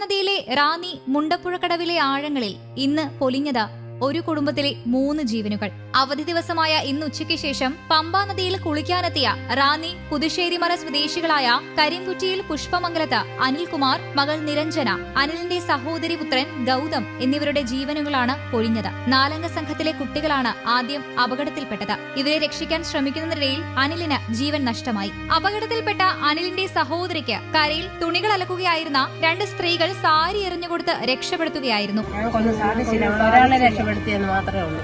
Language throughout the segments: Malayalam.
നദിയിലെ റാന്നി മുണ്ടപ്പുഴക്കടവിലെ ആഴങ്ങളിൽ ഇന്ന് പൊലിഞ്ഞത് ഒരു കുടുംബത്തിലെ മൂന്ന് ജീവനുകൾ. അവധി ദിവസമായ ഇന്ന് ഉച്ചയ്ക്ക് ശേഷം പമ്പാ നദിയിൽ കുളിക്കാനെത്തിയ റാന്നി പുതുശ്ശേരിമറ സ്വദേശികളായ കരിംകുറ്റിയിൽ പുഷ്പമംഗലത്ത് അനിൽകുമാർ മകൾ നിരഞ്ജന അനിലിന്റെ സഹോദരി പുത്രൻ ഗൗതം എന്നിവരുടെ ജീവനുകളാണ് പൊഴിഞ്ഞത്. നാലംഗ സംഘത്തിലെ കുട്ടികളാണ് ആദ്യം അപകടത്തിൽപ്പെട്ടത്. ഇവരെ രക്ഷിക്കാൻ ശ്രമിക്കുന്നതിനിടയിൽ അനിലിന് ജീവൻ നഷ്ടമായി. അപകടത്തിൽപ്പെട്ട അനിലിന്റെ സഹോദരിക്ക് കരയിൽ തുണികൾ അലക്കുകയായിരുന്ന രണ്ട് സ്ത്രീകൾ സാരി എറിഞ്ഞുകൊടുത്ത് രക്ഷപ്പെടുത്തുകയായിരുന്നു. ഒരാളെ മാത്രമേ ഉള്ളൂ.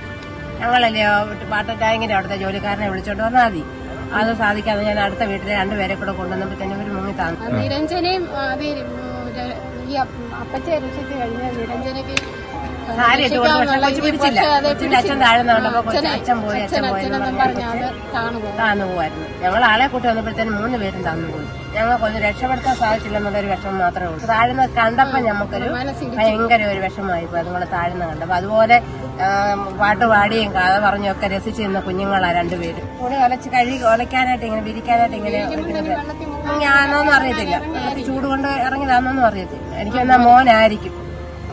ഞങ്ങളല്ലേ വാട്ടർ ടാങ്കിന്റെ അവിടുത്തെ ജോലിക്കാരനെ വിളിച്ചോണ്ട് വന്നാൽ മതി. അത് സാധിക്കാതെ ഞാൻ അടുത്ത വീട്ടിലെ രണ്ടുപേരെ കൂടെ തന്നെ ഒരു മുങ്ങി താന്നു നിരഞ്ജനയും ഈ അപ്പച്ചെ രക്ഷിച്ച് കഴിഞ്ഞ നിരഞ്ജനക്ക് ഞങ്ങൾ ആളെ കൂട്ടി വന്നപ്പോഴത്തേനും മൂന്ന് പേരും താന്നു പോയി. ഞങ്ങൾക്കൊന്ന് രക്ഷപ്പെടുത്താൻ സാധിച്ചില്ലെന്നുള്ളൊരു വിഷമം മാത്രമേ ഉള്ളൂ. താഴ്ന്ന കണ്ടപ്പോ ഞമ്മക്കൊരു. ഭയങ്കര ഒരു വിഷമമായി പോയി. അതുപോലെ താഴ്ന്ന കണ്ടപ്പോ. അതുപോലെ പാട്ട് പാടിയും കഥ പറഞ്ഞും ഒക്കെ രസിച്ച് നിന്ന കുഞ്ഞുങ്ങളാ രണ്ടുപേരും കൂടെ ഒലച്ച് കഴുകി ഒലയ്ക്കാനായിട്ട് ഇങ്ങനെ വിരിക്കാനായിട്ട് ഇങ്ങനെ ഞാനൊന്നും അറിയത്തില്ല. ചൂട് കൊണ്ട് ഇറങ്ങിയതാണെന്നൊന്നും അറിയത്തില്ല. എനിക്ക് എന്നാ മോനായിരിക്കും.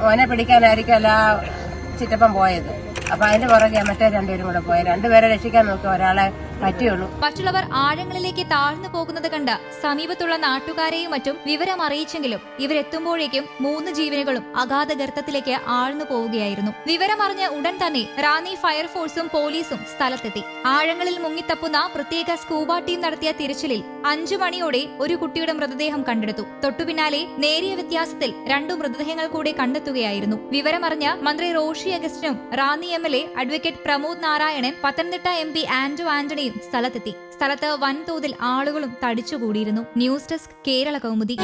മോനെ പിടിക്കാനായിരിക്കും അല്ല ചിറ്റപ്പം പോയത്. അപ്പൊ അതിന്റെ പുറകെ മറ്റേ രണ്ടുപേരും കൂടെ പോയത്. രണ്ടുപേരെ രക്ഷിക്കാൻ നോക്കി ഒരാളെ പറ്റിയുള്ളൂ മറ്റുള്ളവർ ആഴങ്ങളിലേക്ക് താഴ്ന്നു പോകുന്നത് കണ്ട് സമീപത്തുള്ള നാട്ടുകാരെയും മറ്റും വിവരം അറിയിച്ചെങ്കിലും ഇവരെത്തുമ്പോഴേക്കും മൂന്ന് ജീവനുകളും അഗാധ ഗർത്തത്തിലേക്ക് ആഴ്ന്നു പോവുകയായിരുന്നു. വിവരമറിഞ്ഞ് ഉടൻ തന്നെ റാന്നി ഫയർഫോഴ്സും പോലീസും സ്ഥലത്തെത്തി. ആഴങ്ങളിൽ മുങ്ങിത്തപ്പുന്ന പ്രത്യേക സ്കൂബ ടീം നടത്തിയ തിരച്ചിലിൽ അഞ്ചു മണിയോടെ ഒരു കുട്ടിയുടെ മൃതദേഹം കണ്ടെടുത്തു. തൊട്ടുപിന്നാലെ നേരിയ വ്യത്യാസത്തിൽ രണ്ടു മൃതദേഹങ്ങൾ കൂടെ കണ്ടെത്തുകയായിരുന്നു. വിവരമറിഞ്ഞ് മന്ത്രി Roshy അഗസ്റ്റിനും Ranni M L A advocate Pramod Narayanan Pathanamthitta M P Anto ആന്റണിയും സ്ഥലത്തെത്തി. സ്ഥലത്ത് വൻതോതിൽ ആളുകളും തടിച്ചുകൂടിയിരുന്നു. News desk Kerala Kaumudi.